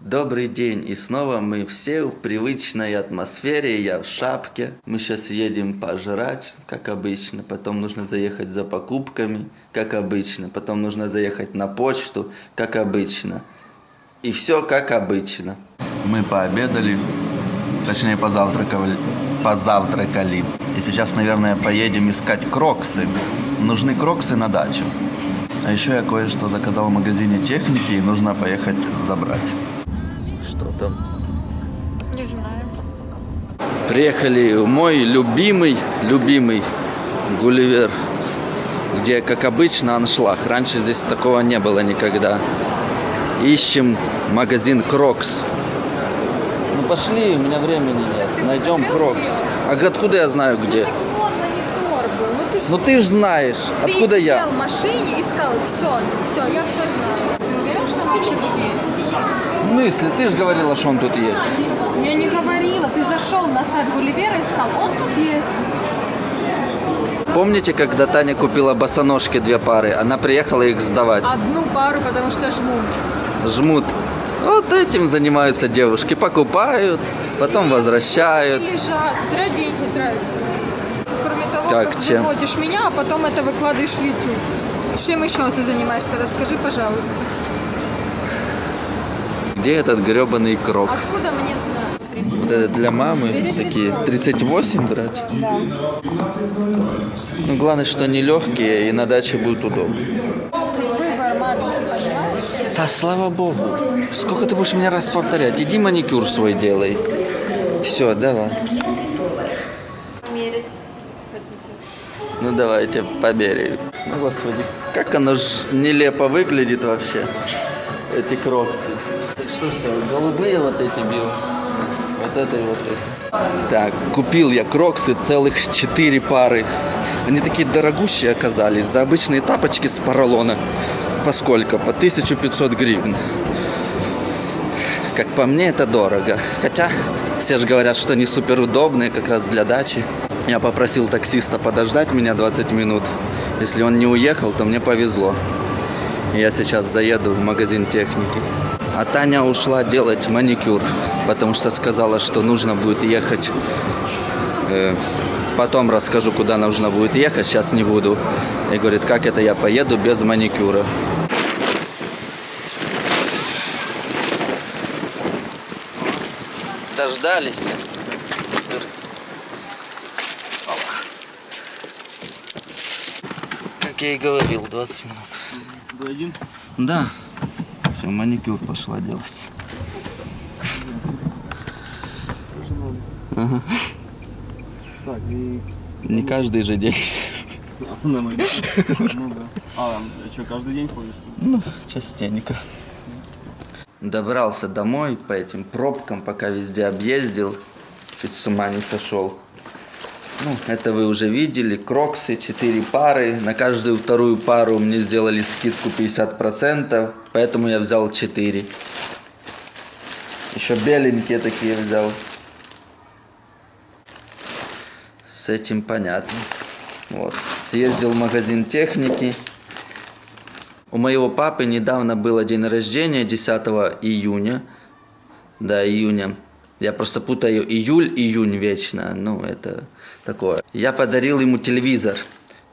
Добрый день, и снова мы все в привычной атмосфере, я в шапке. Мы сейчас едем пожрать, как обычно, потом нужно заехать за покупками, как обычно, потом нужно заехать на почту, как обычно. И все как обычно. Мы пообедали, точнее позавтракали, позавтракали. И сейчас, наверное, поедем искать кроксы. Нужны кроксы на дачу. А еще я кое-что заказал в магазине техники и нужно поехать забрать. Что там? Не знаю. Приехали мой любимый, любимый Гулливер, где, как обычно, аншлаг. Раньше здесь такого не было никогда. Ищем магазин Крокс. Ну пошли, у меня времени нет. Найдем Крокс. А откуда я знаю где? Монитор был. Ну ты Ну ты ж знаешь, откуда я? сидел в машине, искал, все, все, я все знаю. Ты уверен, что он вообще тут есть? В смысле? Ты же говорила, что он тут есть. Я не говорила, ты зашел на сайт Гулливера и искал, он тут есть. Помните, когда Таня купила босоножки две пары? Она приехала их сдавать. Одну пару, потому что жмут. Жмут. Вот этим занимаются девушки. Покупают, потом возвращают. И лежат, зря деньги тратят. Кроме того, Как, как, чем? выводишь меня, а потом это выкладываешь в YouTube. Чем еще ты занимаешься? Расскажи, пожалуйста. Где этот гребаный крокс? Откуда мне знать? Вот это для мамы такие 38 брать. Да. Ну, главное, что они легкие и на даче будет удобно. Да слава богу. Сколько ты будешь меня раз повторять? Иди маникюр свой делай. Все, давай. Мерить, если хотите. Ну давайте померяем. Ну господи, как оно ж нелепо выглядит вообще. Эти кроксы. Что все, голубые вот эти бил? Вот это и вот это. Так, купил я кроксы целых 4 пары. Они такие дорогущие оказались. За обычные тапочки с поролона. По сколько? По 1500 гривен. Как по мне, это дорого. Хотя все же говорят, что они супер удобные как раз для дачи. Я попросил таксиста подождать меня 20 минут. Если он не уехал, то мне повезло. Я сейчас заеду в магазин техники. А Таня ушла делать маникюр, потому что сказала, что нужно будет ехать. э, потом расскажу, куда нужно будет ехать, сейчас не буду. И говорит, как это я поеду без маникюра. Дождались. Как я и говорил, 20 минут. Дойдем. Да. Все, маникюр пошла делать. Так, и... Не каждый же день. Ну да. А, что, каждый день ходишь? Ну, частенько. Добрался домой по этим пробкам, пока везде объездил. Чуть с ума не сошел. Ну, это вы уже видели. Кроксы, 4 пары. На каждую вторую пару мне сделали скидку 50%, поэтому я взял 4. Еще беленькие такие взял. С этим понятно. Вот. Съездил в магазин техники. У моего папы недавно было день рождения, 10 июня. Да, июня. Я просто путаю июль, июнь вечно. Ну, это такое. Я подарил ему телевизор.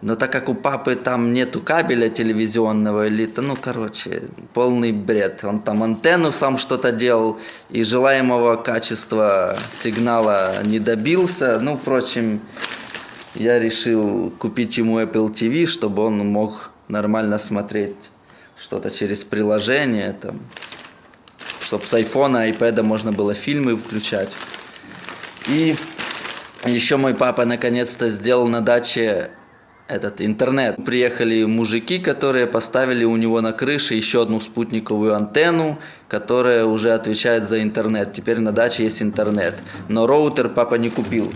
Но так как у папы там нету кабеля телевизионного или ну, короче, полный бред. Он там антенну сам что-то делал и желаемого качества сигнала не добился. Ну, впрочем, я решил купить ему Apple TV, чтобы он мог нормально смотреть что-то через приложение, там, чтобы с айфона, айпэда можно было фильмы включать. И еще мой папа наконец-то сделал на даче этот интернет. Приехали мужики, которые поставили у него на крыше еще одну спутниковую антенну, которая уже отвечает за интернет. Теперь на даче есть интернет. Но роутер папа не купил.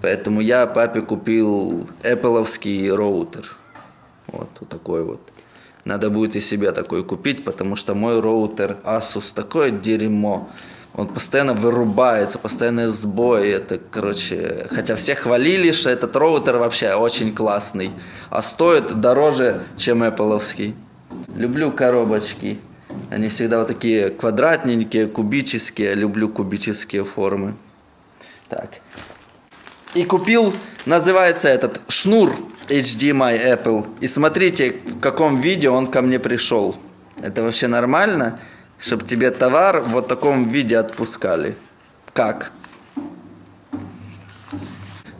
Поэтому я папе купил Apple'овский роутер. Вот, вот такой вот. Надо будет и себе такой купить, потому что мой роутер Asus такое дерьмо. Он постоянно вырубается, постоянные сбои. Это, короче, хотя все хвалили, что этот роутер вообще очень классный. А стоит дороже, чем Apple'овский. Люблю коробочки. Они всегда вот такие квадратненькие, кубические. Люблю кубические формы. Так. И купил, называется этот шнур HDMI Apple. И смотрите, в каком виде он ко мне пришел. Это вообще нормально, чтобы тебе товар в вот таком виде отпускали? Как?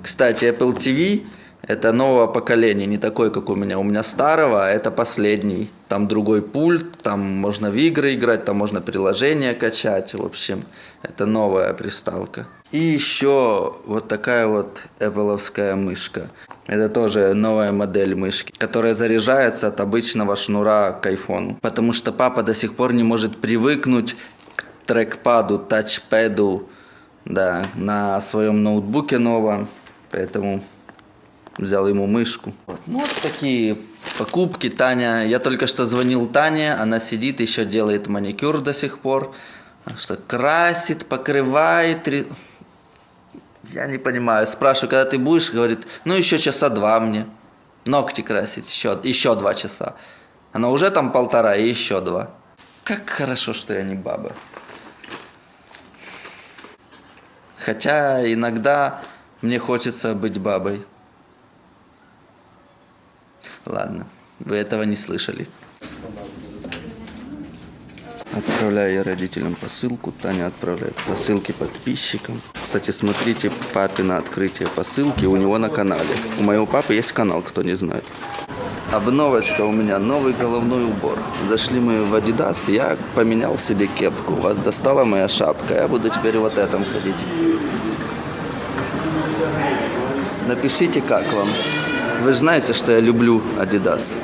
Кстати, Apple TV это нового поколения, не такой, как у меня. У меня старого, а это последний. Там другой пульт, там можно в игры играть, там можно приложения качать. В общем, это новая приставка. И еще вот такая вот Apple'овская мышка. Это тоже новая модель мышки, которая заряжается от обычного шнура к айфону. Потому что папа до сих пор не может привыкнуть к трекпаду, тачпеду, да, на своем ноутбуке новом. Поэтому взял ему мышку. Ну, вот такие покупки. Таня, я только что звонил Тане, она сидит, еще делает маникюр до сих пор. Что красит, покрывает. Я не понимаю. Спрашиваю, когда ты будешь, говорит, ну еще часа два мне. Ногти красить еще, еще два часа. Она уже там полтора и еще два. Как хорошо, что я не баба. Хотя иногда мне хочется быть бабой. Ладно, вы этого не слышали. Отправляю я родителям посылку, Таня отправляет посылки подписчикам. Кстати, смотрите папина открытие посылки у него на канале. У моего папы есть канал, кто не знает. Обновочка у меня, новый головной убор. Зашли мы в Adidas, я поменял себе кепку. Вас достала моя шапка, я буду теперь вот этом ходить. Напишите, как вам. Вы знаете, что я люблю Adidas.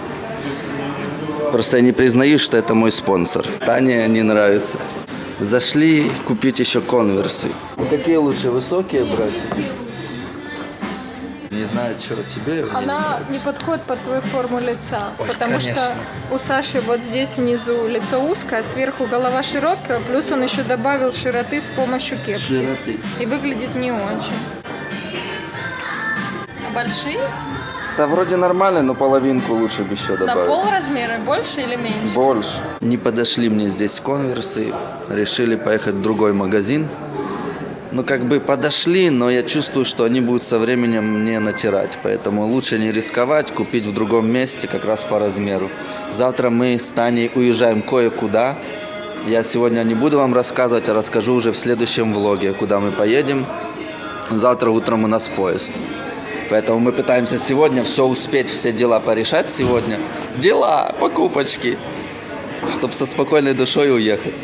Просто я не признаю, что это мой спонсор. Тане не нравится. Зашли купить еще конверсы. Ну, какие лучше, высокие брать? Не знаю, что тебе. Она не подходит под твою форму лица, Ой, потому конечно. что у Саши вот здесь внизу лицо узкое, а сверху голова широкая, плюс он еще добавил широты с помощью кепки. Широты. И выглядит не очень. А большие? Да вроде нормально, но половинку лучше бы еще На добавить. пол размера больше или меньше? Больше. Не подошли мне здесь конверсы. Решили поехать в другой магазин. Ну, как бы подошли, но я чувствую, что они будут со временем мне натирать. Поэтому лучше не рисковать, купить в другом месте, как раз по размеру. Завтра мы с Таней уезжаем кое-куда. Я сегодня не буду вам рассказывать, а расскажу уже в следующем влоге, куда мы поедем. Завтра утром у нас поезд. Поэтому мы пытаемся сегодня все успеть, все дела порешать сегодня. Дела, покупочки. Чтобы со спокойной душой уехать.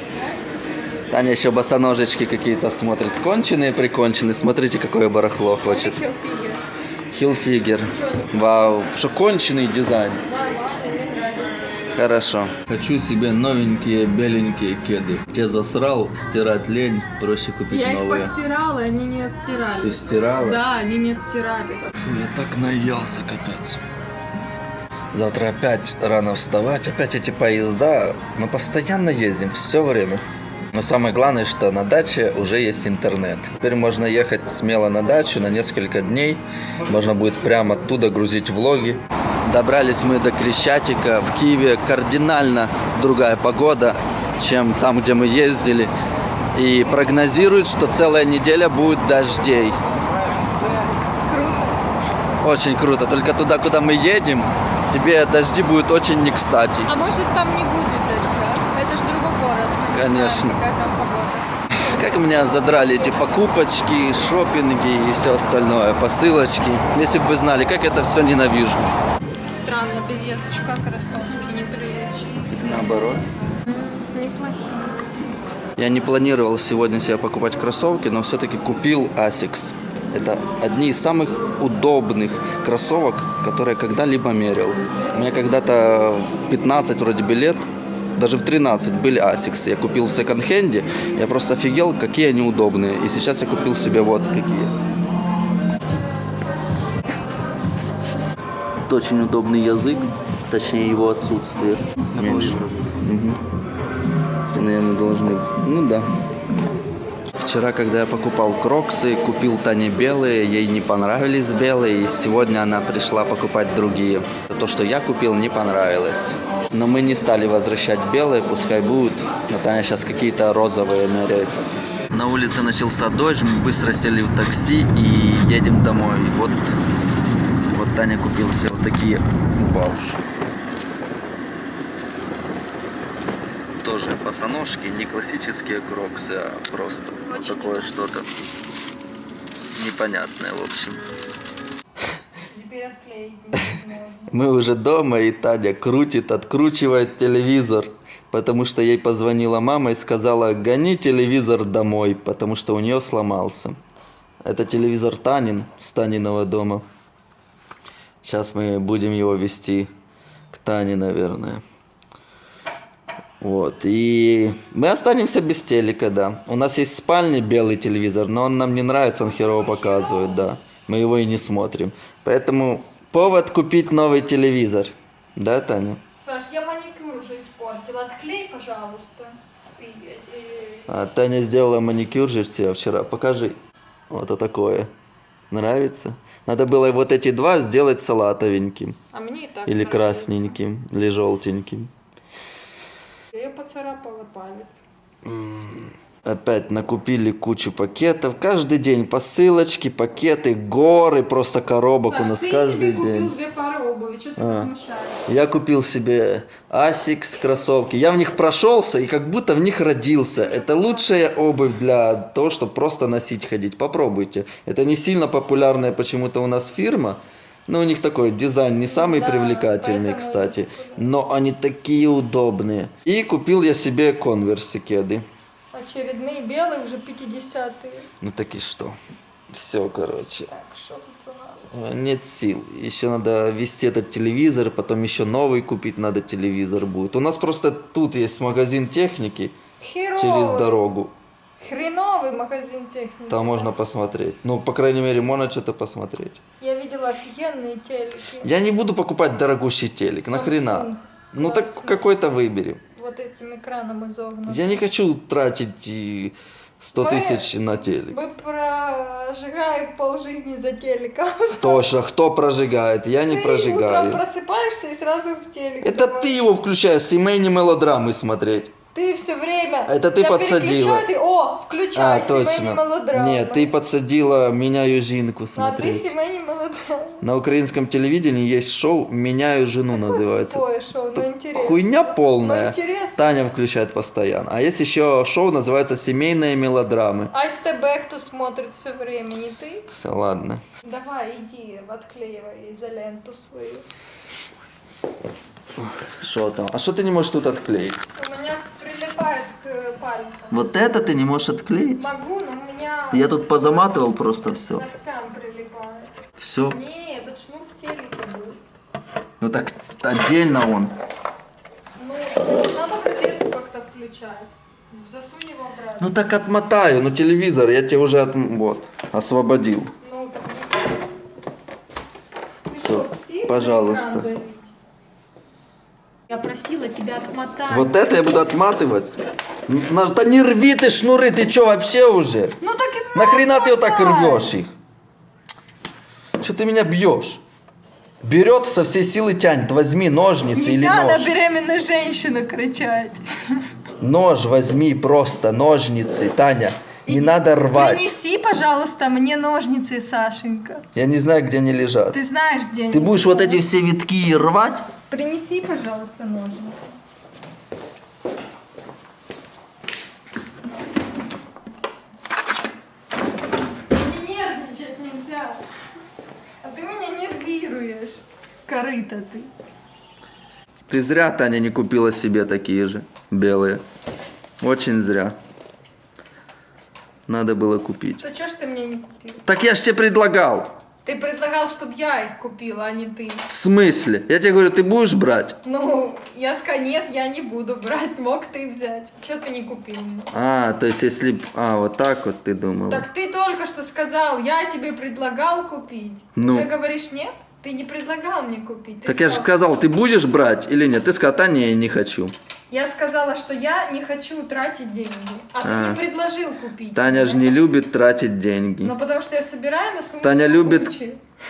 Таня еще босоножечки какие-то смотрит. Конченые, приконченные. Смотрите, какое барахло хочет. Хилфигер. Вау. Что конченый дизайн. Хорошо. Хочу себе новенькие беленькие кеды. Те засрал, стирать лень, проще купить Я их новые. постирала, и они не отстирались. Ты стирала? Да, они не отстирались. Фу, я так наелся, капец. Завтра опять рано вставать, опять эти поезда. Мы постоянно ездим, все время. Но самое главное, что на даче уже есть интернет. Теперь можно ехать смело на дачу на несколько дней. Можно будет прямо оттуда грузить влоги. Добрались мы до Крещатика. В Киеве кардинально другая погода, чем там, где мы ездили. И прогнозируют, что целая неделя будет дождей. Круто. Очень круто. Только туда, куда мы едем, тебе дожди будут очень не кстати. А может там не будет дождя? Это же другой город. мы не Конечно. знаем, какая там погода. Как меня задрали эти покупочки, шопинги и все остальное, посылочки. Если бы вы знали, как это все ненавижу. Странно, без язычка кроссовки неприлично. Наоборот. Неплохо. Я не планировал сегодня себе покупать кроссовки, но все-таки купил Asics. Это одни из самых удобных кроссовок, которые я когда-либо мерил. У меня когда-то 15 вроде бы лет, даже в 13 были Asics. Я купил в секонд-хенде, я просто офигел, какие они удобные. И сейчас я купил себе вот какие. Очень удобный язык, точнее его отсутствие. Мгм. Наверное, должны... Ну да. Вчера, когда я покупал кроксы, купил Тане белые, ей не понравились белые, и сегодня она пришла покупать другие. То, что я купил, не понравилось. Но мы не стали возвращать белые, пускай будут. Но Таня сейчас какие-то розовые меряет. На улице начался дождь, мы быстро сели в такси и едем домой. Вот Таня купила себе вот такие балсы. Тоже босоножки, не классические кроксы, а просто вот такое что-то непонятное, в общем. Мы уже дома, и Таня крутит, откручивает телевизор, потому что ей позвонила мама и сказала, гони телевизор домой, потому что у нее сломался. Это телевизор Танин с Таниного дома. Сейчас мы будем его вести к Тане, наверное. Вот, и мы останемся без телека, да. У нас есть в спальне белый телевизор, но он нам не нравится, он херово показывает, да. Мы его и не смотрим. Поэтому повод купить новый телевизор. Да, Таня? Саш, я маникюр уже испортила. Отклей, пожалуйста. Ты, э, А Таня сделала маникюр же себе вчера. Покажи. Вот это такое. Нравится? Надо было вот эти два сделать салатовеньким. А мне и так Или нравится. красненьким, или желтеньким. Я поцарапала палец. Опять накупили кучу пакетов. Каждый день посылочки, пакеты, горы просто коробок у Саш, нас ты каждый себе день. купил две пары обуви. Что ты А. возмущаешься? Я купил себе Asics кроссовки. Я в них прошелся и как будто в них родился. Это лучшая обувь для того, чтобы просто носить, ходить. Попробуйте. Это не сильно популярная почему-то у нас фирма. Но у них такой дизайн не самый Да, привлекательный, кстати. Но они такие удобные. И купил я себе конверсы кеды. Очередные белые, уже 50-е. Ну так и что? Все, короче. Так, что тут у нас? Нет сил. Еще надо вести этот телевизор, потом еще новый купить надо телевизор будет. У нас просто тут есть магазин техники Херовый. через дорогу. Хреновый магазин техники. Там можно посмотреть. Ну, по крайней мере, можно что-то посмотреть. Я видела офигенные телеки. Я не буду покупать дорогущий телек. Так, Нахрена? Samsung. Ну так Классный. какой-то выберем. Вот этим экраном изогнутым. Я не хочу тратить и 100 Мы- тысяч на телек. Мы прожигаем полжизни за телеком. Точно, кто прожигает? Я не Ты прожигаю. утром просыпаешься и сразу в телек. Это давай. ты его включаешь, семейные мелодрамы смотреть. Ты все время. Это ты Я подсадила. переключаю, ты, О, включай А, точно. мелодрамы. Нет, ты подсадила «Меняю жинку» А ты смотреть. семейные мелодрамы. На украинском телевидении есть шоу «Меняю жену» называется. Тупое шоу, ну интересно. Хуйня полная. Ну, интересно. Таня включает постоянно. А есть еще шоу, называется «Семейные мелодрамы». Айс ТБ кто смотрит все время, не ты? Все, ладно. Давай, иди, отклеивай изоленту свою. Что там? А что ты не можешь тут отклеить? У меня прилипает к пальцам. Вот это ты не можешь отклеить? Могу, но у меня Я тут позаматывал просто все. ногтям прилипает. Все. Не, этот шнур в телеке был. Ну так отдельно он. Ну, надо розетку как-то включать. Засунь его обратно. Ну так отмотаю, ну телевизор я тебе уже от... вот, освободил. Ну, так не Ты Всё, что, псих? пожалуйста. Я просила тебя отмотать. Вот это я буду отматывать. Ну, да не рви ты шнуры, ты что вообще уже? Ну так и Нахрена ты вот так рвешь их? Что ты меня бьешь? Берет со всей силы тянет. Возьми ножницы или Нельзя на нож. беременную женщину кричать. Нож возьми просто, ножницы, Таня. Не надо рвать. Принеси, пожалуйста, мне ножницы, Сашенька. Я не знаю, где они лежат. Ты знаешь, где они. Ты будешь вот лежат. эти все витки рвать? Принеси, пожалуйста, ножницы. Не нервничать нельзя. А ты меня нервируешь. Корыто ты. Ты зря, Таня, не купила себе такие же белые. Очень зря. Надо было купить. То что ж ты мне не купил? Так я ж тебе предлагал. Ты предлагал, чтобы я их купила, а не ты. В смысле? Я тебе говорю, ты будешь брать? Ну, я сказала, нет, я не буду брать, мог ты взять. Что ты не купил мне? А, то есть если... б- А, вот так вот ты думала. Так ты только что сказал, я тебе предлагал купить. Ну. Уже говоришь нет? Ты не предлагал мне купить. Ты Так я же сказал, сказал, ты будешь брать или нет? Ты сказал, а не, не хочу. Я сказала, что я не хочу тратить деньги. А ты А. не предложил купить. Таня же не любит тратить деньги. Ну, потому что я собираю на сумку Таня любит-.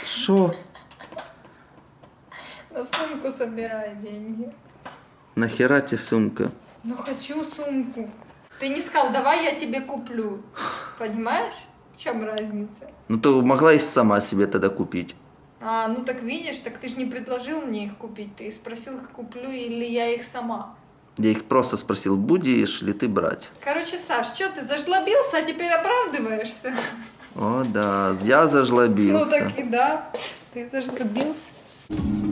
Что? На сумку собираю деньги. Нахера тебе сумка? Ну, хочу сумку. Ты не сказал, давай я тебе куплю. Понимаешь, в чем разница? Ну то могла и сама себе тогда купить. А, ну так видишь, так ты же не предложил мне их купить. Ты спросил, куплю или я их сама. Я их просто спросил, будешь ли ты брать? Короче, Саш, что ты зажлобился, а теперь оправдываешься? О, да, я зажлобился. Ну так и да, ты зажлобился.